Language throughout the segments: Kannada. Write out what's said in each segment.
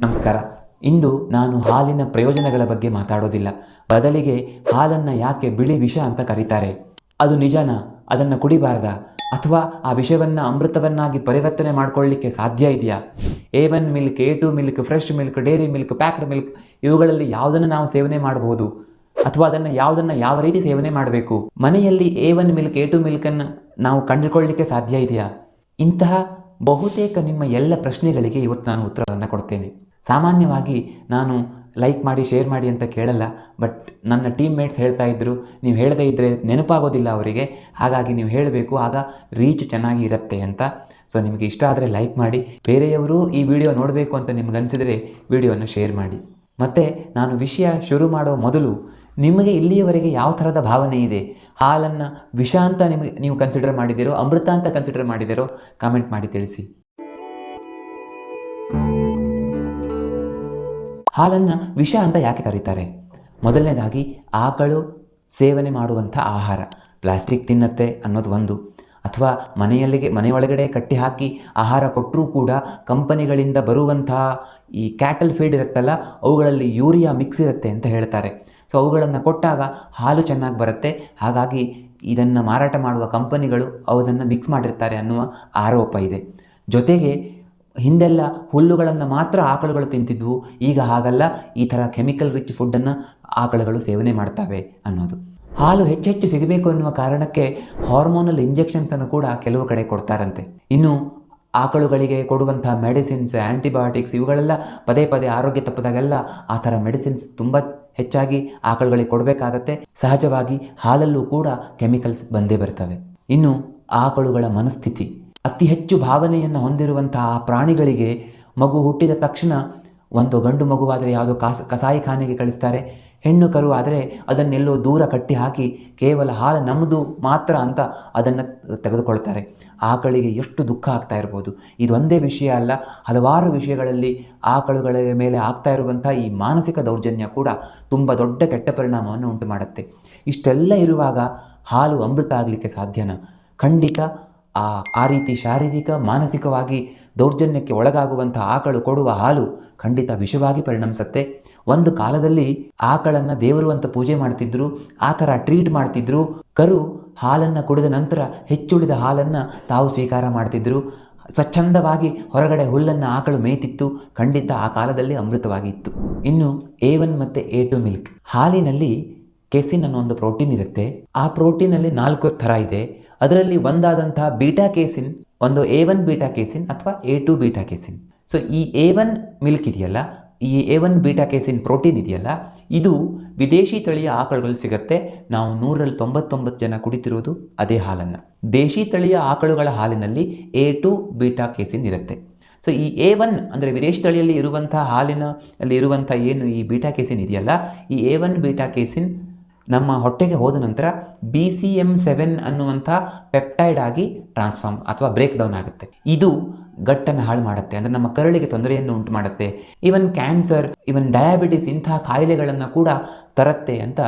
ನಮಸ್ಕಾರ. ಇಂದು ನಾನು ಹಾಲಿನ ಪ್ರಯೋಜನಗಳ ಬಗ್ಗೆ ಮಾತಾಡೋದಿಲ್ಲ. ಬದಲಿಗೆ ಹಾಲನ್ನು ಯಾಕೆ ಬಿಳಿ ವಿಷ ಅಂತ ಕರೀತಾರೆ. ಅದು ನಿಜಾನ? ಅದನ್ನು ಕುಡಿಬಾರ್ದ? ಅಥವಾ ಆ ವಿಷವನ್ನು ಅಮೃತವನ್ನಾಗಿ ಪರಿವರ್ತನೆ ಮಾಡ್ಕೊಳ್ಳಿಕ್ಕೆ ಸಾಧ್ಯ ಇದೆಯಾ? A one milk A two milk fresh milk dairy milk packed milk ಇವುಗಳಲ್ಲಿ ಯಾವುದನ್ನು ನಾವು ಸೇವನೆ ಮಾಡಬಹುದು ಅಥವಾ ಅದನ್ನು ಯಾವುದನ್ನು ಯಾವ ರೀತಿ ಸೇವನೆ ಮಾಡಬೇಕು? ಮನೆಯಲ್ಲಿ A one milk A two ಮಿಲ್ಕನ್ನು ನಾವು ಕಂಡುಕೊಳ್ಳಿಕ್ಕೆ ಸಾಧ್ಯ ಇದೆಯಾ? ಇಂತಹ ಬಹುತೇಕ ನಿಮ್ಮ ಎಲ್ಲ ಪ್ರಶ್ನೆಗಳಿಗೆ ಇವತ್ತು ನಾನು ಉತ್ತರವನ್ನು ಕೊಡ್ತೇನೆ. ಸಾಮಾನ್ಯವಾಗಿ ನಾನು ಲೈಕ್ ಮಾಡಿ ಶೇರ್ ಮಾಡಿ ಅಂತ ಕೇಳಲ್ಲ ಬಟ್ ನನ್ನ ಟೀಮ್ ಮೇಟ್ಸ್ ಹೇಳ್ತಾ ಇದ್ದರು ನೀವು ಹೇಳದೇ ಇದ್ದರೆ ನೆನಪಾಗೋದಿಲ್ಲ ಅವರಿಗೆ, ಹಾಗಾಗಿ ನೀವು ಹೇಳಬೇಕು, ಆಗ ರೀಚ್ ಚೆನ್ನಾಗಿ ಇರುತ್ತೆ ಅಂತ. ಸೊ ನಿಮಗೆ ಇಷ್ಟ ಆದರೆ ಲೈಕ್ ಮಾಡಿ, ಬೇರೆಯವರು ಈ ವಿಡಿಯೋ ನೋಡಬೇಕು ಅಂತ ನಿಮ್ಗೆ ಅನಿಸಿದರೆ ವಿಡಿಯೋನ ಶೇರ್ ಮಾಡಿ. ಮತ್ತು ನಾನು ವಿಷಯ ಶುರು ಮಾಡೋ ಮೊದಲು ನಿಮಗೆ ಇಲ್ಲಿಯವರೆಗೆ ಯಾವ ಥರದ ಭಾವನೆ ಇದೆ? ಹಾಲನ್ನು ವಿಷ ಅಂತ ನಿಮಗೆ ನೀವು ಕನ್ಸಿಡರ್ ಮಾಡಿದ್ದೀರೋ ಅಮೃತ ಅಂತ ಕನ್ಸಿಡರ್ ಮಾಡಿದ್ದೀರೋ ಕಾಮೆಂಟ್ ಮಾಡಿ ತಿಳಿಸಿ. ಹಾಲನ್ನು ವಿಷ ಅಂತ ಯಾಕೆ ಕರೀತಾರೆ? ಮೊದಲನೇದಾಗಿ, ಆಕಳು ಸೇವನೆ ಮಾಡುವಂಥ ಆಹಾರ. ಪ್ಲಾಸ್ಟಿಕ್ ತಿನ್ನತ್ತೆ ಅನ್ನೋದು ಒಂದು. ಅಥವಾ ಮನೆಯಲ್ಲಿಗೆ, ಮನೆಯೊಳಗಡೆ ಕಟ್ಟಿ ಹಾಕಿ ಆಹಾರ ಕೊಟ್ಟರೂ ಕೂಡ ಕಂಪನಿಗಳಿಂದ ಬರುವಂತಹ ಈ ಕ್ಯಾಟಲ್ ಫೀಡ್ ಇರುತ್ತಲ್ಲ, ಅವುಗಳಲ್ಲಿ ಯೂರಿಯಾ ಮಿಕ್ಸ್ ಇರುತ್ತೆ ಅಂತ ಹೇಳ್ತಾರೆ. ಸೊ, ಅವುಗಳನ್ನು ಕೊಟ್ಟಾಗ ಹಾಲು ಚೆನ್ನಾಗಿ ಬರುತ್ತೆ. ಹಾಗಾಗಿ ಇದನ್ನು ಮಾರಾಟ ಮಾಡುವ ಕಂಪನಿಗಳು ಅವುದನ್ನು ಮಿಕ್ಸ್ ಮಾಡಿರ್ತಾರೆ ಅನ್ನುವ ಆರೋಪ ಇದೆ. ಜೊತೆಗೆ ಹಿಂದೆಲ್ಲ ಹುಲ್ಲುಗಳನ್ನು ಮಾತ್ರ ಆಕಳುಗಳು ತಿಂತಿದ್ವು. ಈಗ ಹಾಗಲ್ಲ. ಈ ಥರ ಕೆಮಿಕಲ್ ರಿಚ್ ಫುಡ್ಡನ್ನು ಆಕಳುಗಳು ಸೇವನೆ ಮಾಡ್ತವೆ ಅನ್ನೋದು. ಹಾಲು ಹೆಚ್ಚೆಚ್ಚು ಸಿಗಬೇಕು ಅನ್ನುವ ಕಾರಣಕ್ಕೆ ಹಾರ್ಮೋನಲ್ ಇಂಜೆಕ್ಷನ್ಸನ್ನು ಕೂಡ ಕೆಲವು ಕಡೆ ಕೊಡ್ತಾರಂತೆ. ಇನ್ನು ಆಕಳುಗಳಿಗೆ ಕೊಡುವಂಥ ಮೆಡಿಸಿನ್ಸ್ ಆ್ಯಂಟಿಬಯೋಟಿಕ್ಸ್ ಇವುಗಳೆಲ್ಲ ಪದೇ ಪದೇ ಆರೋಗ್ಯ ತಪ್ಪದಾಗೆಲ್ಲ ಆ ಥರ ಮೆಡಿಸಿನ್ಸ್ ತುಂಬ ಹೆಚ್ಚಾಗಿ ಆಕಳುಗಳಿಗೆ ಕೊಡಬೇಕಾಗತ್ತೆ. ಸಹಜವಾಗಿ ಹಾಲಲ್ಲೂ ಕೂಡ ಕೆಮಿಕಲ್ಸ್ ಬಂದೇ ಬರ್ತವೆ. ಇನ್ನು ಆಕಳುಗಳ ಮನಸ್ಥಿತಿ. ಅತಿ ಹೆಚ್ಚು ಭಾವನೆಯನ್ನು ಹೊಂದಿರುವಂತಹ ಪ್ರಾಣಿಗಳಿಗೆ ಮಗು ಹುಟ್ಟಿದ ತಕ್ಷಣ ಒಂದು ಗಂಡು ಮಗುವಾದರೆ ಯಾವುದೋ ಕಾಸ ಕಸಾಯಿಖಾನೆಗೆ ಕಳಿಸ್ತಾರೆ. ಹೆಣ್ಣು ಕರು ಆದರೆ ಅದನ್ನೆಲ್ಲೋ ದೂರ ಕಟ್ಟಿ ಹಾಕಿ ಕೇವಲ ಹಾಲು ನಮ್ಮದು ಮಾತ್ರ ಅಂತ ಅದನ್ನು ತೆಗೆದುಕೊಳ್ತಾರೆ. ಆಕಳಿಗೆ ಎಷ್ಟು ದುಃಖ ಆಗ್ತಾ ಇರ್ಬೋದು. ಇದೊಂದೇ ವಿಷಯ ಅಲ್ಲ, ಹಲವಾರು ವಿಷಯಗಳಲ್ಲಿ ಆಕಳುಗಳ ಮೇಲೆ ಆಗ್ತಾ ಇರುವಂಥ ಈ ಮಾನಸಿಕ ದೌರ್ಜನ್ಯ ಕೂಡ ತುಂಬ ದೊಡ್ಡ ಕೆಟ್ಟ ಪರಿಣಾಮವನ್ನು ಉಂಟು ಮಾಡುತ್ತೆ ಇಷ್ಟೆಲ್ಲ ಇರುವಾಗ ಹಾಲು ಅಮೃತ ಆಗಲಿಕ್ಕೆ ಸಾಧ್ಯನ? ಖಂಡಿತ ಆ ಆ ರೀತಿ ಶಾರೀರಿಕ, ಮಾನಸಿಕವಾಗಿ ದೌರ್ಜನ್ಯಕ್ಕೆ ಒಳಗಾಗುವಂಥ ಆಕಳು ಕೊಡುವ ಹಾಲು ಖಂಡಿತ ವಿಷವಾಗಿ ಪರಿಣಮಿಸುತ್ತೆ. ಒಂದು ಕಾಲದಲ್ಲಿ ಆಕಳನ್ನು ದೇವರು ಅಂತ ಪೂಜೆ ಮಾಡ್ತಿದ್ರು, ಆ ಥರ ಟ್ರೀಟ್ ಮಾಡ್ತಿದ್ರು. ಕರು ಹಾಲನ್ನು ಕುಡಿದ ನಂತರ ಹೆಚ್ಚುಳಿದ ಹಾಲನ್ನು ತಾವು ಸ್ವೀಕಾರ ಮಾಡ್ತಿದ್ರು. ಸ್ವಚ್ಛಂದವಾಗಿ ಹೊರಗಡೆ ಹುಲ್ಲನ್ನು ಆಕಳು ಮೇಯ್ತಿತ್ತು. ಖಂಡಿತ ಆ ಕಾಲದಲ್ಲಿ ಅಮೃತವಾಗಿತ್ತು. ಇನ್ನು ಎ ಒನ್ ಮತ್ತು ಎ ಟು ಮಿಲ್ಕ್ ಹಾಲಿನಲ್ಲಿ ಕೆಸಿನ್ ಅನ್ನೋ ಒಂದು ಪ್ರೋಟೀನ್ ಇರುತ್ತೆ. ಆ ಪ್ರೋಟೀನಲ್ಲಿ ನಾಲ್ಕು ಥರ ಇದೆ. ಅದರಲ್ಲಿ ಒಂದಾದಂತಹ ಬೀಟಾ ಕೇಸಿನ್ ಒಂದು ಎ ಒನ್ ಬೀಟಾ ಕೇಸಿನ್ ಅಥವಾ A two beta casein so ಈ ಎ ಒನ್ ಮಿಲ್ಕ್ ಇದೆಯಲ್ಲ, ಈ A one beta casein protein ಇದೆಯಲ್ಲ, ಇದು ವಿದೇಶಿ ತಳಿಯ ಆಕಳುಗಳು ಸಿಗುತ್ತೆ. ನಾವು ನೂರಲ್ಲಿ ತೊಂಬತ್ತೊಂಬತ್ತು ಜನ ಕುಡಿತಿರೋದು ಅದೇ ಹಾಲನ್ನು. ದೇಶಿ ತಳಿಯ ಆಕಳುಗಳ ಹಾಲಿನಲ್ಲಿ ಎ ಟು ಬೀಟಾ ಕೇಸಿನ್ ಇರುತ್ತೆ. ಸೊ ಈ ಎ ಒನ್ ಅಂದರೆ ವಿದೇಶಿ ತಳಿಯಲ್ಲಿ ಇರುವಂಥ ಹಾಲಿನ, ಅಲ್ಲಿ ಇರುವಂಥ ಏನು ಈ ಬೀಟಾ ಕೇಸಿನ್ ಇದೆಯಲ್ಲ, ಈ ಎ ಒನ್ ಬೀಟಾ ಕೇಸಿನ್ ನಮ್ಮ ಹೊಟ್ಟೆಗೆ ಹೋದ ನಂತರ ಬಿ ಸಿ ಎಂ ಸೆವೆನ್ ಅನ್ನುವಂಥ ಪೆಪ್ಟೈಡ್ ಆಗಿ ಟ್ರಾನ್ಸ್ಫಾರ್ಮ್ ಅಥವಾ ಬ್ರೇಕ್ ಡೌನ್ ಆಗುತ್ತೆ. ಇದು ಗಟ್ಟನ್ನು ಹಾಳು ಮಾಡುತ್ತೆ. ಅಂದರೆ ನಮ್ಮ ಕರಳಿಗೆ ತೊಂದರೆಯನ್ನು ಉಂಟು ಮಾಡುತ್ತೆ. ಈವನ್ ಕ್ಯಾನ್ಸರ್ ಈವನ್ ಡಯಾಬಿಟಿಸ್ ಇಂತಹ ಕಾಯಿಲೆಗಳನ್ನು ಕೂಡ ತರುತ್ತೆ ಅಂತ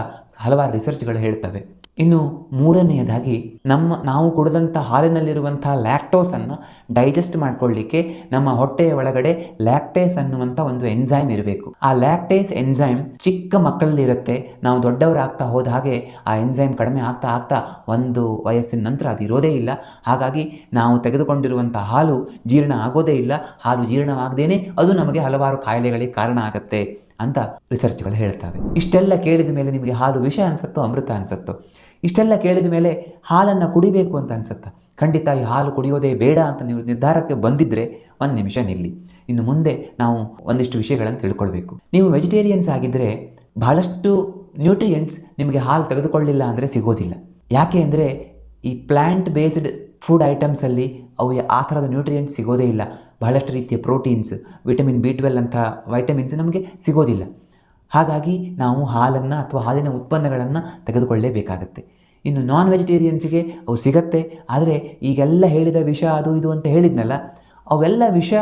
ಹಲವಾರು ರಿಸರ್ಚ್ಗಳು ಹೇಳ್ತವೆ. ಇನ್ನು ಮೂರನೆಯದಾಗಿ ನಮ್ಮ, ನಾವು ಕುಡಿದಂಥ ಹಾಲಿನಲ್ಲಿರುವಂಥ ಲ್ಯಾಕ್ಟೋಸನ್ನು ಡೈಜೆಸ್ಟ್ ಮಾಡಿಕೊಳ್ಳಿಕ್ಕೆ ನಮ್ಮ ಹೊಟ್ಟೆಯ ಒಳಗಡೆ ಲ್ಯಾಕ್ಟೇಸ್ ಅನ್ನುವಂಥ ಒಂದು ಎನ್ಸೈಮ್ ಇರಬೇಕು. ಆ ಲ್ಯಾಕ್ಟೇಸ್ ಎನ್ಸೈಮ್ ಚಿಕ್ಕ ಮಕ್ಕಳಲ್ಲಿ ಇರುತ್ತೆ ನಾವು ದೊಡ್ಡವರಾಗ್ತಾ ಹೋದ ಹಾಗೆ ಆ ಎನ್ಸೈಮ್ ಕಡಿಮೆ ಆಗ್ತಾ ಆಗ್ತಾ ಒಂದು ವಯಸ್ಸಿನ ನಂತರ ಅದು ಇರೋದೇ ಇಲ್ಲ. ಹಾಗಾಗಿ ನಾವು ತೆಗೆದುಕೊಂಡಿರುವಂಥ ಹಾಲು ಜೀರ್ಣ ಆಗೋದೇ ಇಲ್ಲ. ಹಾಲು ಜೀರ್ಣವಾಗದೇನೆ ಅದು ನಮಗೆ ಹಲವಾರು ಕಾಯಿಲೆಗಳಿಗೆ ಕಾರಣ ಆಗುತ್ತೆ ಅಂತ ರಿಸರ್ಚ್ಗಳು ಹೇಳ್ತವೆ. ಇಷ್ಟೆಲ್ಲ ಕೇಳಿದ ಮೇಲೆ ನಿಮಗೆ ಹಾಲು ವಿಷ ಅನಿಸುತ್ತೋ ಅಮೃತ ಅನಿಸುತ್ತೋ? ಇಷ್ಟೆಲ್ಲ ಕೇಳಿದ ಮೇಲೆ ಹಾಲನ್ನು ಕುಡಿಬೇಕು ಅಂತ ಅನಿಸುತ್ತಾ. ಖಂಡಿತ ಈ ಹಾಲು ಕುಡಿಯೋದೇ ಬೇಡ ಅಂತ ನೀವು ನಿರ್ಧಾರಕ್ಕೆ ಬಂದಿದ್ದರೆ ಒಂದು ನಿಮಿಷ ನಿಲ್ಲಿ. ಇನ್ನು ಮುಂದೆ ನಾವು ಒಂದಿಷ್ಟು ವಿಷಯಗಳನ್ನು ತಿಳ್ಕೊಳ್ಬೇಕು. ನೀವು ವೆಜಿಟೇರಿಯನ್ಸ್ ಆಗಿದ್ದರೆ ಬಹಳಷ್ಟು ನ್ಯೂಟ್ರಿಯೆಂಟ್ಸ್ ನಿಮಗೆ ಹಾಲು ತೆಗೆದುಕೊಳ್ಳಿಲ್ಲ ಅಂದರೆ ಸಿಗೋದಿಲ್ಲ. ಯಾಕೆ ಅಂದರೆ ಈ ಪ್ಲ್ಯಾಂಟ್ ಬೇಸ್ಡ್ ಫುಡ್ ಐಟಮ್ಸಲ್ಲಿ ಅವು ಆ ಥರದ ನ್ಯೂಟ್ರಿಯೆಂಟ್ಸ್ ಸಿಗೋದೇ ಇಲ್ಲ. ಬಹಳಷ್ಟು ರೀತಿಯ ಪ್ರೋಟೀನ್ಸ್, ವಿಟಮಿನ್ ಬಿ ಟ್ವೆಲ್ ಅಂಥ ವೈಟಮಿನ್ಸ್ ನಮಗೆ ಸಿಗೋದಿಲ್ಲ. ಹಾಗಾಗಿ ನಾವು ಹಾಲನ್ನು ಅಥವಾ ಹಾಲಿನ ಉತ್ಪನ್ನಗಳನ್ನು ತೆಗೆದುಕೊಳ್ಳೇಬೇಕಾಗತ್ತೆ. ಇನ್ನು ನಾನ್ ವೆಜಿಟೇರಿಯನ್ಸಿಗೆ ಅವು ಸಿಗತ್ತೆ. ಆದರೆ ಈಗೆಲ್ಲ ಹೇಳಿದ ವಿಷ ಅದು ಇದು ಅಂತ ಹೇಳಿದ್ನಲ್ಲ, ಅವೆಲ್ಲ ವಿಷ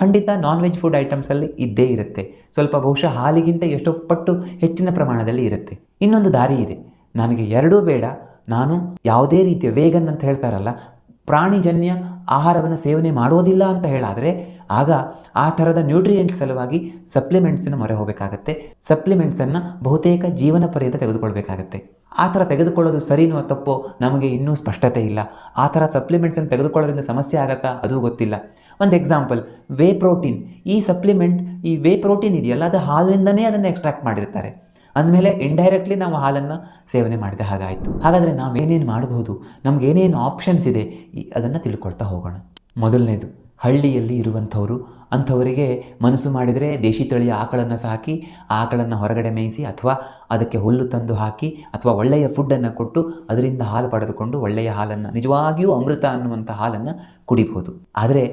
ಖಂಡಿತ ನಾನ್ ವೆಜ್ ಫುಡ್ ಐಟಮ್ಸಲ್ಲಿ ಇದ್ದೇ ಇರುತ್ತೆ. ಸ್ವಲ್ಪ ಬಹುಶಃ ಹಾಲಿಗಿಂತ ಎಷ್ಟೋ ಪಟ್ಟು ಹೆಚ್ಚಿನ ಪ್ರಮಾಣದಲ್ಲಿ ಇರುತ್ತೆ. ಇನ್ನೊಂದು ದಾರಿ ಇದೆ. ನನಗೆ ಎರಡೂ ಬೇಡ. ನಾನು ಯಾವುದೇ ರೀತಿಯ ವೇಗನ್ ಅಂತ ಹೇಳ್ತಾರಲ್ಲ, ಪ್ರಾಣಿಜನ್ಯ ಆಹಾರವನ್ನು ಸೇವನೆ ಮಾಡೋದಿಲ್ಲ ಅಂತ ಹೇಳಾದರೆ, ಆಗ ಆ ಥರದ ನ್ಯೂಟ್ರಿಯೆಂಟ್ ಸಲುವಾಗಿ ಸಪ್ಲಿಮೆಂಟ್ಸನ್ನು ಮೊರೆ ಹೋಗಬೇಕಾಗತ್ತೆ. ಸಪ್ಲಿಮೆಂಟ್ಸನ್ನು ಬಹುತೇಕ ಜೀವನ ಪರ್ಯಂತ ತೆಗೆದುಕೊಳ್ಬೇಕಾಗತ್ತೆ. ಆ ಥರ ತೆಗೆದುಕೊಳ್ಳೋದು ಸರಿನೋ ತಪ್ಪೋ ನಮಗೆ ಇನ್ನೂ ಸ್ಪಷ್ಟತೆ ಇಲ್ಲ. ಆ ಥರ ಸಪ್ಲಿಮೆಂಟ್ಸನ್ನು ತೆಗೆದುಕೊಳ್ಳೋದ್ರಿಂದ ಸಮಸ್ಯೆ ಆಗತ್ತಾ ಅದು ಗೊತ್ತಿಲ್ಲ. ಒಂದು ಎಕ್ಸಾಂಪಲ್ ವೇ ಪ್ರೋಟೀನ್ ಈ ಸಪ್ಲಿಮೆಂಟ್ ಈ ವೇ ಪ್ರೋಟೀನ್ ಇದೆಯಲ್ಲ, ಅದು ಹಾಲಿನಿಂದನೇ ಅದನ್ನು ಎಕ್ಸ್ಟ್ರಾಕ್ಟ್ ಮಾಡಿರ್ತಾರೆ. ಅಂದಮೇಲೆ ಇಂಡೈರೆಕ್ಟ್ಲಿ ನಾವು ಹಾಲನ್ನು ಸೇವನೆ ಮಾಡಿದ ಹಾಗಾಯಿತು. ಹಾಗಾದರೆ ನಾವು ಏನೇನು ಮಾಡಬಹುದು ನಮಗೇನೇನು ಆಪ್ಷನ್ಸ್ ಇದೆ? ಅದನ್ನು ತಿಳ್ಕೊಳ್ತಾ ಹೋಗೋಣ. ಮೊದಲನೇದು. ಹಳ್ಳಿಯಲ್ಲಿ ಇರುವಂಥವರು, ಅಂಥವರಿಗೆ ಮನಸ್ಸು ಮಾಡಿದರೆ ದೇಶಿ ತಳಿಯ ಆಕಳನ್ನು ಸಾಕಿ, ಆಕಳನ್ನು ಹೊರಗಡೆ ಮೇಯಿಸಿ ಅಥವಾ ಅದಕ್ಕೆ ಹುಲ್ಲು ತಂದು ಹಾಕಿ ಅಥವಾ ಒಳ್ಳೆಯ ಫುಡ್ಡನ್ನು ಕೊಟ್ಟು ಅದರಿಂದ ಹಾಲು ಪಡೆದುಕೊಂಡು ಒಳ್ಳೆಯ ಹಾಲನ್ನು, ನಿಜವಾಗಿಯೂ ಅಮೃತ ಅನ್ನುವಂಥ ಹಾಲನ್ನು ಕುಡಿಬಹುದು ಆದರೆ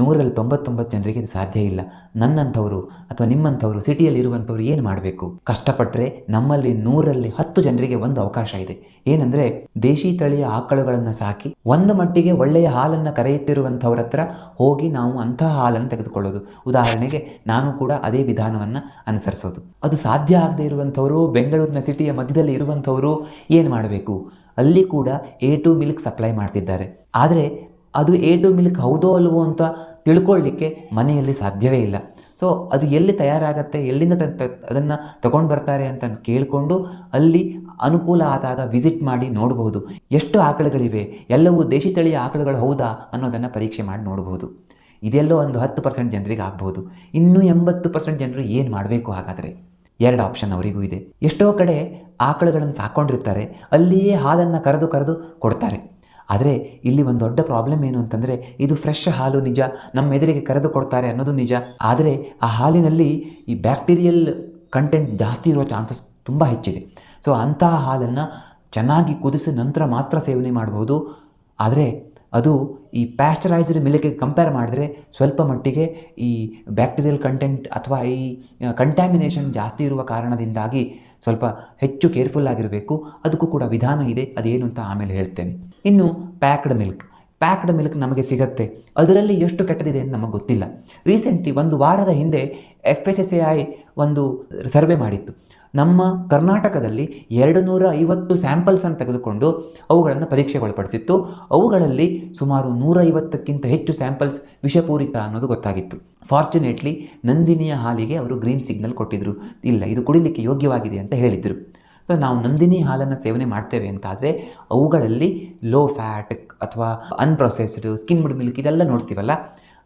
ನೂರಲ್ಲಿ ತೊಂಬತ್ತೊಂಬತ್ತು ಜನರಿಗೆ ಇದು ಸಾಧ್ಯ ಇಲ್ಲ. ನನ್ನಂಥವರು ಅಥವಾ ನಿಮ್ಮಂಥವರು, ಸಿಟಿಯಲ್ಲಿ ಇರುವಂಥವ್ರು ಏನು ಮಾಡಬೇಕು? ಕಷ್ಟಪಟ್ಟರೆ ನಮ್ಮಲ್ಲಿ ನೂರಲ್ಲಿ ಹತ್ತು ಜನರಿಗೆ ಒಂದು ಅವಕಾಶ ಇದೆ. ಏನಂದರೆ ದೇಶಿ ತಳಿಯ ಆಕಳುಗಳನ್ನು ಸಾಕಿ ಒಂದು ಮಟ್ಟಿಗೆ ಒಳ್ಳೆಯ ಹಾಲನ್ನು ಕರೆಯುತ್ತಿರುವಂಥವ್ರ ಹತ್ರ ಹೋಗಿ ನಾವು ಅಂತಹ ಹಾಲನ್ನು ತೆಗೆದುಕೊಳ್ಳೋದು. ಉದಾಹರಣೆಗೆ ನಾನು ಕೂಡ ಅದೇ ವಿಧಾನವನ್ನು ಅನುಸರಿಸೋದು. ಅದು ಸಾಧ್ಯ ಆಗದೆ ಇರುವಂಥವರು, ಬೆಂಗಳೂರಿನ ಸಿಟಿಯ ಮಧ್ಯದಲ್ಲಿ ಇರುವಂಥವರು ಏನು ಮಾಡಬೇಕು? ಅಲ್ಲಿ ಕೂಡ ಎ ಟು ಮಿಲ್ಕ್ ಸಪ್ಲೈ ಮಾಡ್ತಿದ್ದಾರೆ. ಆದರೆ ಅದು ಎ ಟು ಮಿಲ್ಕ್ ಹೌದೋ ಅಲ್ವೋ ಅಂತ ತಿಳ್ಕೊಳ್ಳಿಕ್ಕೆ ಮನೆಯಲ್ಲಿ ಸಾಧ್ಯವೇ ಇಲ್ಲ. ಸೊ ಅದು ಎಲ್ಲಿ ತಯಾರಾಗತ್ತೆ, ಎಲ್ಲಿಂದ ಅದನ್ನು ತಗೊಂಡು ಬರ್ತಾರೆ ಅಂತ ಕೇಳಿಕೊಂಡು ಅಲ್ಲಿ ಅನುಕೂಲ ಆದಾಗ ವಿಸಿಟ್ ಮಾಡಿ ನೋಡಬಹುದು ಎಷ್ಟು ಆಕಳುಗಳಿವೆ, ಎಲ್ಲವೂ ದೇಶಿ ತಳಿಯ ಆಕಳುಗಳು ಹೌದಾ ಅನ್ನೋದನ್ನು ಪರೀಕ್ಷೆ ಮಾಡಿ ನೋಡಬಹುದು ಇದೆಲ್ಲೋ ಒಂದು ಹತ್ತು ಪರ್ಸೆಂಟ್ ಜನರಿಗೆ ಆಗ್ಬೋದು. ಇನ್ನೂ ಎಂಬತ್ತು ಪರ್ಸೆಂಟ್ ಜನರು ಏನು ಮಾಡಬೇಕು ಹಾಗಾದರೆ? ಎರಡು ಆಪ್ಷನ್ ಅವರಿಗೂ ಇದೆ. ಎಷ್ಟೋ ಕಡೆ ಆಕಳುಗಳನ್ನು ಸಾಕೊಂಡಿರ್ತಾರೆ, ಅಲ್ಲಿಯೇ ಹಾಲನ್ನು ಕರೆದು ಕರೆದು ಕೊಡ್ತಾರೆ. ಆದರೆ ಇಲ್ಲಿ ಒಂದು ದೊಡ್ಡ ಪ್ರಾಬ್ಲಮ್ ಏನು ಅಂತಂದರೆ ಇದು ಫ್ರೆಶ್ ಹಾಲು ನಿಜ ನಮ್ಮ ಎದುರಿಗೆ ಕರೆದು ಕೊಡ್ತಾರೆ ಅನ್ನೋದು ನಿಜ. ಆದರೆ ಆ ಹಾಲಿನಲ್ಲಿ ಈ ಬ್ಯಾಕ್ಟೀರಿಯಲ್ ಕಂಟೆಂಟ್ ಜಾಸ್ತಿ ಇರುವ ಚಾನ್ಸಸ್ ತುಂಬ ಹೆಚ್ಚಿದೆ. ಸೊ ಅಂತಹ ಹಾಲನ್ನು ಚೆನ್ನಾಗಿ ಕುದಿಸಿದ ನಂತರ ಮಾತ್ರ ಸೇವನೆ ಮಾಡಬಹುದು ಆದರೆ ಅದು ಈ ಪ್ಯಾಶ್ಚರೈಸ್ಡ್ ಮಿಲಕ್ಕೆ ಕಂಪೇರ್ ಮಾಡಿದ್ರೆ ಸ್ವಲ್ಪ ಮಟ್ಟಿಗೆ ಈ ಬ್ಯಾಕ್ಟೀರಿಯಲ್ ಕಂಟೆಂಟ್ ಅಥವಾ ಈ ಕಂಟ್ಯಾಮಿನೇಷನ್ ಜಾಸ್ತಿ ಇರುವ ಕಾರಣದಿಂದಾಗಿ ಸ್ವಲ್ಪ ಹೆಚ್ಚು ಕೇರ್ಫುಲ್ ಆಗಿರಬೇಕು. ಅದಕ್ಕೂ ಕೂಡ ವಿಧಾನ ಇದೆ. ಅದೇನು ಅಂತ ಆಮೇಲೆ ಹೇಳ್ತೇನೆ. ಇನ್ನು ಪ್ಯಾಕ್ಡ್ ಮಿಲ್ಕ್ ಪ್ಯಾಕ್ಡ್ ಮಿಲ್ಕ್ ನಮಗೆ ಸಿಗತ್ತೆ. ಅದರಲ್ಲಿ ಎಷ್ಟು ಕೆಟ್ಟದಿದೆ ಅಂತ ನಮಗೆ ಗೊತ್ತಿಲ್ಲ. ರೀಸೆಂಟ್ಲಿ ಒಂದು ವಾರದ ಹಿಂದೆ F S S A I ಒಂದು ಸರ್ವೆ ಮಾಡಿತ್ತು. ನಮ್ಮ ಕರ್ನಾಟಕದಲ್ಲಿ ಎರಡು ನೂರ ಐವತ್ತು ಸ್ಯಾಂಪಲ್ಸನ್ನು ತೆಗೆದುಕೊಂಡು ಅವುಗಳನ್ನು ಪರೀಕ್ಷೆಗೊಳಪಡಿಸಿತ್ತು. ಅವುಗಳಲ್ಲಿ ಸುಮಾರು ನೂರೈವತ್ತಕ್ಕಿಂತ ಹೆಚ್ಚು ಸ್ಯಾಂಪಲ್ಸ್ ವಿಷಪೂರಿತ ಅನ್ನೋದು ಗೊತ್ತಾಗಿತ್ತು. ಫಾರ್ಚುನೇಟ್ಲಿ ನಂದಿನಿಯ ಹಾಲಿಗೆ ಅವರು ಗ್ರೀನ್ ಸಿಗ್ನಲ್ ಕೊಟ್ಟಿದ್ದರು ಇಲ್ಲ, ಇದು ಕುಡಿಲಿಕ್ಕೆ ಯೋಗ್ಯವಾಗಿದೆ ಅಂತ ಹೇಳಿದರು. ಸೊ ನಾವು ನಂದಿನಿ ಹಾಲನ್ನು ಸೇವನೆ ಮಾಡ್ತೇವೆ ಅಂತಾದರೆ ಅವುಗಳಲ್ಲಿ ಲೋ ಫ್ಯಾಟ್ ಅಥವಾ ಅನ್ಪ್ರೊಸೆಸ್ಡ್ ಸ್ಕಿಮ್ಡ್ ಮಿಲ್ಕ್ ಇದೆಲ್ಲ ನೋಡ್ತೀವಲ್ಲ?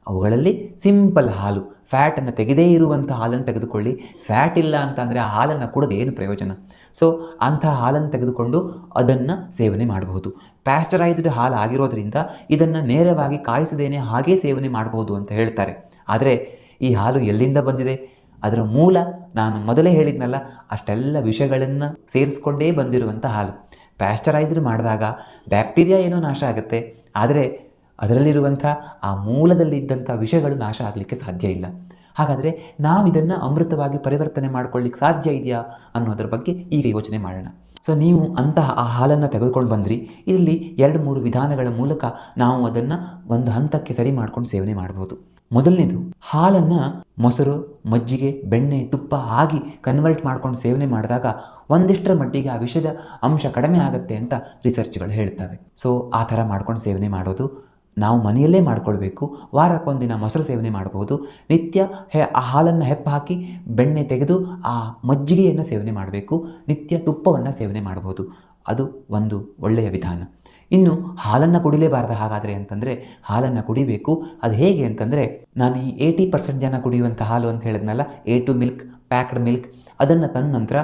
ಅವುಗಳಲ್ಲಿ ಸಿಂಪಲ್ ಹಾಲು. ಫ್ಯಾಟನ್ನು ತೆಗೆದೇ ಇರುವಂಥ ಹಾಲನ್ನು ತೆಗೆದುಕೊಳ್ಳಿ. ಫ್ಯಾಟ್ ಇಲ್ಲ ಅಂತಂದರೆ ಆ ಹಾಲನ್ನು ಕುಡಿದು ಏನು ಪ್ರಯೋಜನ? ಸೊ ಅಂಥ ಹಾಲನ್ನು ತೆಗೆದುಕೊಂಡು ಅದನ್ನು ಸೇವನೆ ಮಾಡಬಹುದು. ಪ್ಯಾಸ್ಚರೈಸ್ಡ್ ಹಾಲು ಆಗಿರೋದ್ರಿಂದ ಇದನ್ನು ನೇರವಾಗಿ ಕಾಯಿಸದೇನೆ ಹಾಗೇ ಸೇವನೆ ಮಾಡಬಹುದು ಅಂತ ಹೇಳ್ತಾರೆ. ಆದರೆ ಈ ಹಾಲು ಎಲ್ಲಿಂದ ಬಂದಿದೆ? ಅದರ ಮೂಲ ನಾನು ಮೊದಲೇ ಹೇಳಿದ್ನಲ್ಲ, ಅಷ್ಟೆಲ್ಲ ವಿಷಯಗಳನ್ನು ಸೇರಿಸ್ಕೊಂಡೇ ಬಂದಿರುವಂಥ ಹಾಲು. ಪ್ಯಾಸ್ಚರೈಸ್ಡ್ ಮಾಡಿದಾಗ ಬ್ಯಾಕ್ಟೀರಿಯಾ ಏನೋ ನಾಶ ಆಗುತ್ತೆ. ಆದರೆ ಅದರಲ್ಲಿರುವಂಥ ಆ ಮೂಲದಲ್ಲಿದ್ದಂಥ ವಿಷಯಗಳು ನಾಶ ಆಗಲಿಕ್ಕೆ ಸಾಧ್ಯ ಇಲ್ಲ. ಹಾಗಾದರೆ ನಾವು ಇದನ್ನು ಅಮೃತವಾಗಿ ಪರಿವರ್ತನೆ ಮಾಡ್ಕೊಳ್ಳಿಕ್ಕೆ ಸಾಧ್ಯ ಇದೆಯಾ ಅನ್ನೋದ್ರ ಬಗ್ಗೆ ಈಗ ಯೋಚನೆ ಮಾಡೋಣ. ಸೊ ನೀವು ಅಂತಹ ಆ ಹಾಲನ್ನು ತೆಗೆದುಕೊಂಡು ಬಂದ್ರಿ. ಇಲ್ಲಿ ಎರಡು ಮೂರು ವಿಧಾನಗಳ ಮೂಲಕ ನಾವು ಅದನ್ನು ಒಂದು ಹಂತಕ್ಕೆ ಸರಿ ಮಾಡ್ಕೊಂಡು ಸೇವನೆ ಮಾಡ್ಬೋದು. ಮೊದಲನೇದು, ಹಾಲನ್ನು ಮೊಸರು, ಮಜ್ಜಿಗೆ, ಬೆಣ್ಣೆ, ತುಪ್ಪ ಆಗಿ ಕನ್ವರ್ಟ್ ಮಾಡ್ಕೊಂಡು ಸೇವನೆ ಮಾಡಿದಾಗ ಒಂದಿಷ್ಟರ ಮಟ್ಟಿಗೆ ಆ ವಿಷದ ಅಂಶ ಕಡಿಮೆ ಆಗುತ್ತೆ ಅಂತ ರಿಸರ್ಚ್ಗಳು ಹೇಳ್ತವೆ. ಸೊ ಆ ಥರ ಮಾಡ್ಕೊಂಡು ಸೇವನೆ ಮಾಡೋದು ನಾವು ಮನೆಯಲ್ಲೇ ಮಾಡ್ಕೊಳ್ಬೇಕು. ವಾರಕ್ಕೊಂದಿನ ಮೊಸರು ಸೇವನೆ ಮಾಡಬಹುದು ನಿತ್ಯ ಹೆ ಆ ಹಾಲನ್ನು ಹೆಪ್ಪು ಹಾಕಿ ಬೆಣ್ಣೆ ತೆಗೆದು ಆ ಮಜ್ಜಿಗೆಯನ್ನು ಸೇವನೆ ಮಾಡಬೇಕು. ನಿತ್ಯ ತುಪ್ಪವನ್ನು ಸೇವನೆ ಮಾಡಬಹುದು ಅದು ಒಂದು ಒಳ್ಳೆಯ ವಿಧಾನ. ಇನ್ನು ಹಾಲನ್ನು ಕುಡಿಲೇಬಾರ್ದು ಹಾಗಾದರೆ ಅಂತಂದರೆ ಹಾಲನ್ನು ಕುಡಿಬೇಕು. ಅದು ಹೇಗೆ ಅಂತಂದರೆ ನಾನು ಈ ಏಯ್ಟಿ ಪರ್ಸೆಂಟ್ ಜನ ಕುಡಿಯುವಂಥ ಹಾಲು ಅಂತ ಹೇಳಿದ್ನಲ್ಲ A two milk packed milk ಅದನ್ನು ತಂದ ನಂತರ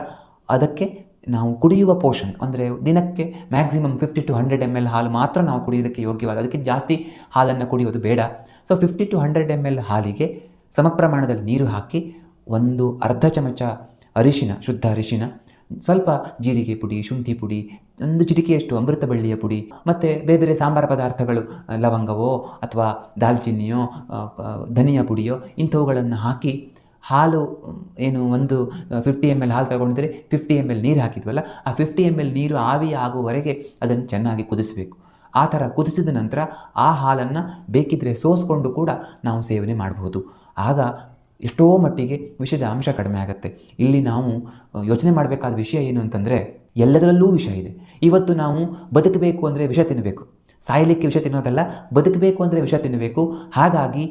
ಅದಕ್ಕೆ ನಾವು ಕುಡಿಯುವ ಪೋಷನ್ ಅಂದರೆ ದಿನಕ್ಕೆ maximum fifty to hundred M L ಹಾಲು ಮಾತ್ರ ನಾವು ಕುಡಿಯೋದಕ್ಕೆ ಯೋಗ್ಯವಾದ, ಅದಕ್ಕೆ ಜಾಸ್ತಿ ಹಾಲನ್ನು ಕುಡಿಯೋದು ಬೇಡ. So fifty to hundred M L ಹಾಲಿಗೆ ಸಮ ಪ್ರಮಾಣದಲ್ಲಿ ನೀರು ಹಾಕಿ, ಒಂದು ಅರ್ಧ ಚಮಚ ಅರಿಶಿನ, ಶುದ್ಧ ಅರಿಶಿನ, ಸ್ವಲ್ಪ ಜೀರಿಗೆ ಪುಡಿ, ಶುಂಠಿ ಪುಡಿ, ಒಂದು ಚಿಟಿಕೆಯಷ್ಟು ಅಮೃತ ಬಳ್ಳಿಯ ಪುಡಿ, ಮತ್ತು ಬೇರೆ ಬೇರೆ ಸಾಂಬಾರ ಪದಾರ್ಥಗಳು, ಲವಂಗವೋ ಅಥವಾ ದಾಲ್ಚಿನ್ನಿಯೋ ಧನಿಯಾ ಪುಡಿಯೋ ಇಂಥವುಗಳನ್ನು ಹಾಕಿ, ಹಾಲು ಏನು ಒಂದು ಫಿಫ್ಟಿ ಎಂ ಎಲ್ ಹಾಲು ತಗೊಂಡಿದ್ರೆ ಫಿಫ್ಟಿ ಎಂ ಎಲ್ ನೀರು ಹಾಕಿದ್ವಲ್ಲ, ಆ ಫಿಫ್ಟಿ ಎಂ ಎಲ್ ನೀರು ಆವಿ ಆಗುವವರೆಗೆ ಅದನ್ನು ಚೆನ್ನಾಗಿ ಕುದಿಸಬೇಕು. ಆ ಥರ ಕುದಿಸಿದ ನಂತರ ಆ ಹಾಲನ್ನು ಬೇಕಿದ್ದರೆ ಸೋಸ್ಕೊಂಡು ಕೂಡ ನಾವು ಸೇವನೆ ಮಾಡಬಹುದು ಆಗ ಎಷ್ಟೋ ಮಟ್ಟಿಗೆ ವಿಷದ ಅಂಶ ಕಡಿಮೆ ಆಗುತ್ತೆ. ಇಲ್ಲಿ ನಾವು ಯೋಚನೆ ಮಾಡಬೇಕಾದ ವಿಷಯ ಏನು ಅಂತಂದರೆ, ಎಲ್ಲದರಲ್ಲೂ ವಿಷ ಇದೆ. ಇವತ್ತು ನಾವು ಬದುಕಬೇಕು ಅಂದರೆ ವಿಷ ತಿನ್ನಬೇಕು ಸಾಯಲಿಕ್ಕೆ ವಿಷ ತಿನ್ನೋದಲ್ಲ, ಬದುಕಬೇಕು ಅಂದರೆ ವಿಷ ತಿನ್ನಬೇಕು. ಹಾಗಾಗಿ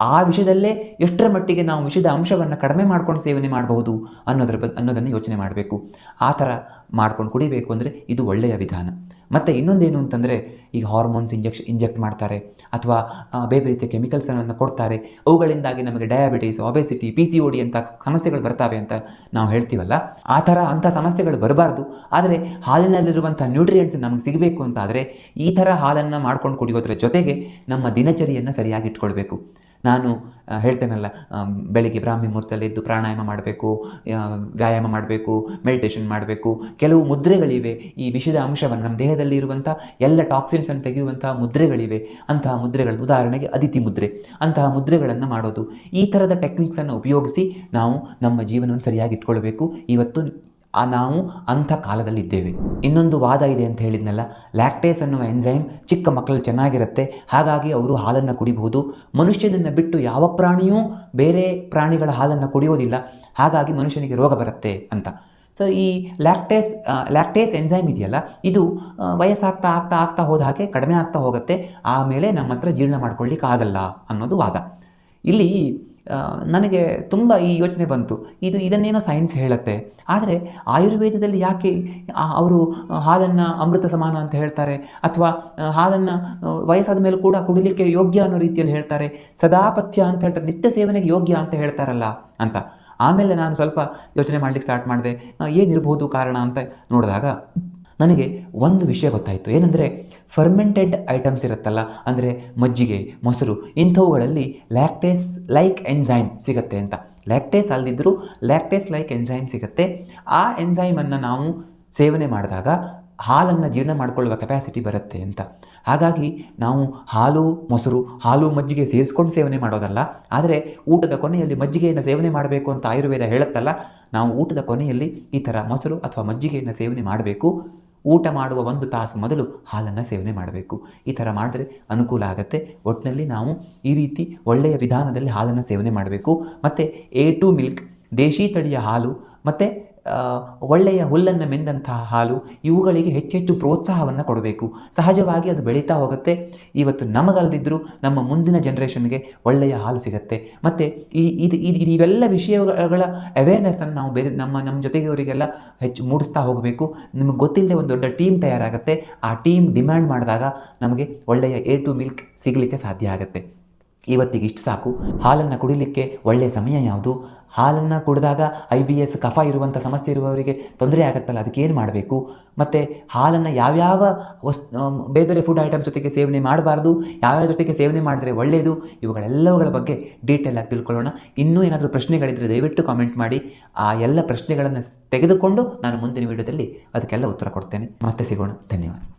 ಆ ವಿಷಯದಲ್ಲೇ ಎಷ್ಟರ ಮಟ್ಟಿಗೆ ನಾವು ವಿಷದ ಅಂಶವನ್ನು ಕಡಿಮೆ ಮಾಡ್ಕೊಂಡು ಸೇವನೆ ಮಾಡಬಹುದು ಅನ್ನೋದ್ರ ಬಗ್ಗೆ ಅನ್ನೋದನ್ನು ಯೋಚನೆ ಮಾಡಬೇಕು. ಆ ಥರ ಮಾಡ್ಕೊಂಡು ಕುಡಿಬೇಕು ಅಂದರೆ ಇದು ಒಳ್ಳೆಯ ವಿಧಾನ. ಮತ್ತು ಇನ್ನೊಂದೇನು ಅಂತಂದರೆ, ಈಗ ಹಾರ್ಮೋನ್ಸ್ ಇಂಜೆಕ್ಷನ್ ಇಂಜೆಕ್ಟ್ ಮಾಡ್ತಾರೆ, ಅಥವಾ ಬೇರೆ ರೀತಿಯ ಕೆಮಿಕಲ್ಸ್ಗಳನ್ನು ಕೊಡ್ತಾರೆ. ಅವುಗಳಿಂದಾಗಿ ನಮಗೆ diabetes obesity P C D ಅಂತ ಸಮಸ್ಯೆಗಳು ಬರ್ತವೆ ಅಂತ ನಾವು ಹೇಳ್ತೀವಲ್ಲ, ಆ ಥರ ಅಂಥ ಸಮಸ್ಯೆಗಳು ಬರಬಾರ್ದು. ಆದರೆ ಹಾಲಿನಲ್ಲಿರುವಂಥ ನ್ಯೂಟ್ರಿಯೆಂಟ್ಸ್ ನಮಗೆ ಸಿಗಬೇಕು ಅಂತಾದರೆ ಈ ಥರ ಹಾಲನ್ನು ಮಾಡ್ಕೊಂಡು ಕುಡಿಯೋದ್ರ ಜೊತೆಗೆ ನಮ್ಮ ದಿನಚರಿಯನ್ನು ಸರಿಯಾಗಿ ಇಟ್ಕೊಳ್ಬೇಕು. ನಾನು ಹೇಳ್ತೇನಲ್ಲ ಬೆಳಿಗ್ಗೆ ಬ್ರಾಹ್ಮಿ ಮುಹೂರ್ತದಲ್ಲಿ ಎದ್ದು ಪ್ರಾಣಾಯಾಮ ಮಾಡಬೇಕು ವ್ಯಾಯಾಮ ಮಾಡಬೇಕು ಮೆಡಿಟೇಷನ್ ಮಾಡಬೇಕು. ಕೆಲವು ಮುದ್ರೆಗಳಿವೆ, ಈ ವಿಷದ ಅಂಶವನ್ನು ನಮ್ಮ ದೇಹದಲ್ಲಿ ಇರುವಂಥ ಎಲ್ಲ ಟಾಕ್ಸಿನ್ಸನ್ನು ತೆಗೆಯುವಂಥ ಮುದ್ರೆಗಳಿವೆ. ಅಂತಹ ಮುದ್ರೆಗಳು, ಉದಾಹರಣೆಗೆ ಅದಿತಿ ಮುದ್ರೆ. ಅಂತಹ ಮುದ್ರೆಗಳನ್ನು ಮಾಡೋದು, ಈ ಥರದ ಟೆಕ್ನಿಕ್ಸನ್ನು ಉಪಯೋಗಿಸಿ ನಾವು ನಮ್ಮ ಜೀವನವನ್ನು ಸರಿಯಾಗಿ ಇಟ್ಕೊಳ್ಬೇಕು. ಇವತ್ತು ಆ ನಾವು ಅಂಥ ಕಾಲದಲ್ಲಿದ್ದೇವೆ. ಇನ್ನೊಂದು ವಾದ ಇದೆ ಅಂತ ಹೇಳಿದ್ನಲ್ಲ ಲ್ಯಾಕ್ಟೇಸ್ ಅನ್ನುವ ಎಂಜೈಮ್ ಚಿಕ್ಕ ಮಕ್ಕಳು ಚೆನ್ನಾಗಿರುತ್ತೆ, ಹಾಗಾಗಿ ಅವರು ಹಾಲನ್ನು ಕುಡಿಬಹುದು. ಮನುಷ್ಯನನ್ನು ಬಿಟ್ಟು ಯಾವ ಪ್ರಾಣಿಯೂ ಬೇರೆ ಪ್ರಾಣಿಗಳ ಹಾಲನ್ನು ಕುಡಿಯೋದಿಲ್ಲ, ಹಾಗಾಗಿ ಮನುಷ್ಯನಿಗೆ ರೋಗ ಬರುತ್ತೆ ಅಂತ. ಸೊ ಈ ಲ್ಯಾಕ್ಟೇಸ್ ಲ್ಯಾಕ್ಟೇಸ್ ಎಂಜೈಮ್ ಇದೆಯಲ್ಲ, ಇದು ವಯಸ್ಸಾಗ್ತಾ ಆಗ್ತಾ ಆಗ್ತಾ ಹೋದ ಹಾಗೆ ಕಡಿಮೆ ಆಗ್ತಾ ಹೋಗುತ್ತೆ, ಆಮೇಲೆ ನಮ್ಮ ಹತ್ರ ಜೀರ್ಣ ಮಾಡ್ಕೊಳ್ಳಿಕ್ಕಾಗಲ್ಲ ಅನ್ನೋದು ವಾದ. ಇಲ್ಲಿ ನನಗೆ ತುಂಬ ಈ ಯೋಚನೆ ಬಂತು. ಇದು ಇದನ್ನೇನೋ ಸೈನ್ಸ್ ಹೇಳುತ್ತೆ. ಆದರೆ ಆಯುರ್ವೇದದಲ್ಲಿ ಯಾಕೆ ಅವರು ಹಾಲನ್ನು ಅಮೃತ ಸಮಾನ ಅಂತ ಹೇಳ್ತಾರೆ? ಅಥವಾ ಹಾಲನ್ನು ವಯಸ್ಸಾದ ಮೇಲೆ ಕೂಡ ಕುಡಿಲಿಕ್ಕೆ ಯೋಗ್ಯ ಅನ್ನೋ ರೀತಿಯಲ್ಲಿ ಹೇಳ್ತಾರೆ. ಸದಾಪಥ್ಯ ಅಂತ ಹೇಳ್ತಾರೆ. ನಿತ್ಯ ಸೇವನೆಗೆ ಯೋಗ್ಯ ಅಂತ ಹೇಳ್ತಾರಲ್ಲ ಅಂತ. ಆಮೇಲೆ ನಾನು ಸ್ವಲ್ಪ ಯೋಚನೆ ಮಾಡಲಿಕ್ಕೆ ಸ್ಟಾರ್ಟ್ ಮಾಡಿದೆ. ಏನಿರ್ಬೋದು ಕಾರಣ ಅಂತ ನೋಡಿದಾಗ ನನಗೆ ಒಂದು ವಿಷಯ ಗೊತ್ತಾಯಿತು. ಏನಂದರೆ ಫರ್ಮೆಂಟೆಡ್ ಐಟಮ್ಸ್ ಇರುತ್ತಲ್ಲ, ಅಂದರೆ ಮಜ್ಜಿಗೆ, ಮೊಸರು, ಇಂಥವುಗಳಲ್ಲಿ ಲ್ಯಾಕ್ಟೇಸ್ ಲೈಕ್ ಎನ್ಝೈಮ್ ಸಿಗುತ್ತೆ ಅಂತ. ಲ್ಯಾಕ್ಟೇಸ್ ಅಲ್ಲದಿದ್ದರೂ ಲ್ಯಾಕ್ಟೇಸ್ ಲೈಕ್ ಎನ್ಝೈಮ್ ಸಿಗುತ್ತೆ. ಆ ಎನ್ಝೈಮನ್ನು ನಾವು ಸೇವನೆ ಮಾಡಿದಾಗ ಹಾಲನ್ನು ಜೀರ್ಣ ಮಾಡಿಕೊಳ್ಳುವ ಕೆಪ್ಯಾಸಿಟಿ ಬರುತ್ತೆ ಅಂತ. ಹಾಗಾಗಿ ನಾವು ಹಾಲು, ಮೊಸರು, ಹಾಲು, ಮಜ್ಜಿಗೆ ಸೇರಿಸ್ಕೊಂಡು ಸೇವನೆ ಮಾಡೋದಲ್ಲ, ಆದರೆ ಊಟದ ಕೊನೆಯಲ್ಲಿ ಮಜ್ಜಿಗೆಯನ್ನು ಸೇವನೆ ಮಾಡಬೇಕು ಅಂತ ಆಯುರ್ವೇದ ಹೇಳುತ್ತಲ್ಲ, ನಾವು ಊಟದ ಕೊನೆಯಲ್ಲಿ ಈ ಥರ ಮೊಸರು ಅಥವಾ ಮಜ್ಜಿಗೆಯನ್ನು ಸೇವನೆ ಮಾಡಬೇಕು. ಊಟ ಮಾಡುವ ಒಂದು ತಾಸು ಮೊದಲು ಹಾಲನ್ನು ಸೇವನೆ ಮಾಡಬೇಕು. ಈ ಥರ ಮಾಡಿದ್ರೆ ಅನುಕೂಲ ಆಗುತ್ತೆ. ಒಟ್ಟಿನಲ್ಲಿ ನಾವು ಈ ರೀತಿ ಒಳ್ಳೆಯ ವಿಧಾನದಲ್ಲಿ ಹಾಲನ್ನು ಸೇವನೆ ಮಾಡಬೇಕು. ಮತ್ತು ಎ ಟು ಮಿಲ್ಕ್ ದೇಶಿ ತಳಿಯ ಹಾಲು, ಮತ್ತು ಒಳ್ಳೆಯ ಹುಲ್ಲನ್ನು ಮೆಂದಂತಹ ಹಾಲು ಇವುಗಳಿಗೆ ಹೆಚ್ಚೆಚ್ಚು ಪ್ರೋತ್ಸಾಹವನ್ನು ಕೊಡಬೇಕು. ಸಹಜವಾಗಿ ಅದು ಬೆಳೀತಾ ಹೋಗುತ್ತೆ. ಇವತ್ತು ನಮಗಲ್ದಿದ್ದರೂ ನಮ್ಮ ಮುಂದಿನ ಜನ್ರೇಷನ್ಗೆ ಒಳ್ಳೆಯ ಹಾಲು ಸಿಗುತ್ತೆ. ಮತ್ತು ಈ, ಇದು ಇದು ಇದು ಇವೆಲ್ಲ ವಿಷಯಗಳ ಅವೇರ್ನೆಸ್ಸನ್ನು ನಾವು ಬೇರೆ ನಮ್ಮ ನಮ್ಮ ಜೊತೆಗೆವರಿಗೆಲ್ಲ ಹೆಚ್ಚು ಮೂಡಿಸ್ತಾ ಹೋಗಬೇಕು. ನಿಮಗೆ ಗೊತ್ತಿಲ್ಲದೆ ಒಂದು ದೊಡ್ಡ ಟೀಮ್ ತಯಾರಾಗುತ್ತೆ. ಆ ಟೀಮ್ ಡಿಮ್ಯಾಂಡ್ ಮಾಡಿದಾಗ ನಮಗೆ ಒಳ್ಳೆಯ ಎ ಟು ಮಿಲ್ಕ್ ಸಿಗಲಿಕ್ಕೆ ಸಾಧ್ಯ ಆಗುತ್ತೆ. ಇವತ್ತಿಗೆ ಇಷ್ಟು ಸಾಕು. ಹಾಲನ್ನು ಕುಡಿಲಿಕ್ಕೆ ಒಳ್ಳೆಯ ಸಮಯ ಯಾವುದು? ಹಾಲನ್ನು ಕುಡಿದಾಗ ಐ ಬಿ ಎಸ್ ಕಫ ಇರುವಂಥ ಸಮಸ್ಯೆ ಇರುವವರಿಗೆ ತೊಂದರೆ ಆಗುತ್ತಲ್ಲ, ಅದಕ್ಕೆ ಏನು ಮಾಡಬೇಕು? ಮತ್ತು ಹಾಲನ್ನು ಯಾವ್ಯಾವ ವಸ್ ಬೇರೆ ಬೇರೆ ಫುಡ್ ಐಟಮ್ ಜೊತೆಗೆ ಸೇವನೆ ಮಾಡಬಾರ್ದು, ಯಾವ್ಯಾವ ಜೊತೆಗೆ ಸೇವನೆ ಮಾಡಿದರೆ ಒಳ್ಳೆಯದು ಇವುಗಳೆಲ್ಲವುಗಳ ಬಗ್ಗೆ ಡೀಟೇಲ್ ಆಗಿ ತಿಳ್ಕೊಳ್ಳೋಣ. ಇನ್ನೂ ಏನಾದರೂ ಪ್ರಶ್ನೆಗಳಿದ್ದರೆ ದಯವಿಟ್ಟು ಕಾಮೆಂಟ್ ಮಾಡಿ. ಆ ಎಲ್ಲ ಪ್ರಶ್ನೆಗಳನ್ನು ತೆಗೆದುಕೊಂಡು ನಾನು ಮುಂದಿನ ವಿಡಿಯೋದಲ್ಲಿ ಅದಕ್ಕೆಲ್ಲ ಉತ್ತರ ಕೊಡ್ತೇನೆ. ಮತ್ತೆ ಸಿಗೋಣ. ಧನ್ಯವಾದ.